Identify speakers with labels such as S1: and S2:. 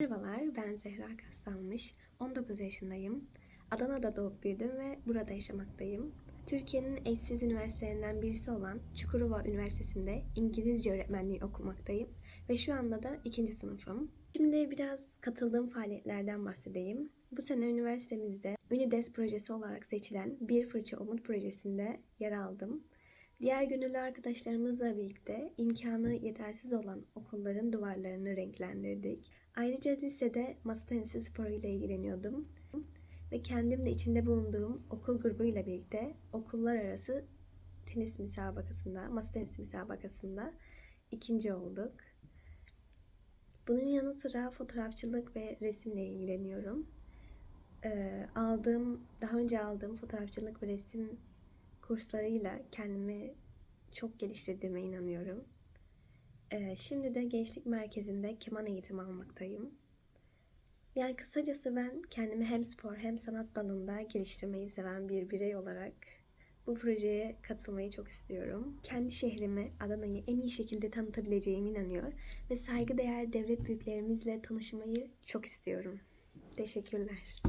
S1: Merhabalar, ben Zehra Kaslanmış. 19 yaşındayım. Adana'da doğup büyüdüm ve burada yaşamaktayım. Türkiye'nin eşsiz üniversitelerinden birisi olan Çukurova Üniversitesi'nde İngilizce öğretmenliği okumaktayım ve şu anda da ikinci sınıfım. Şimdi biraz katıldığım faaliyetlerden bahsedeyim. Bu sene üniversitemizde Unides projesi olarak seçilen Bir Fırça Umut projesinde yer aldım. Diğer gönüllü arkadaşlarımızla birlikte imkanı yetersiz olan okulların duvarlarını renklendirdik. Ayrıca lisede masa tenisi sporuyla ilgileniyordum. Ve kendim de içinde bulunduğum okul grubuyla birlikte okullar arası tenis müsabakasında, masa tenisi müsabakasında ikinci olduk. Bunun yanı sıra fotoğrafçılık ve resimle ilgileniyorum. Ee, aldığım, daha önce aldığım fotoğrafçılık ve resim kurslarıyla kendimi çok geliştirdiğime inanıyorum. Ee, şimdi de gençlik merkezinde keman eğitimi almaktayım. Yani kısacası ben kendimi hem spor hem sanat dalında geliştirmeyi seven bir birey olarak bu projeye katılmayı çok istiyorum. Kendi şehrimi, Adana'yı en iyi şekilde tanıtabileceğime inanıyor ve saygıdeğer devlet büyüklerimizle tanışmayı çok istiyorum. Teşekkürler.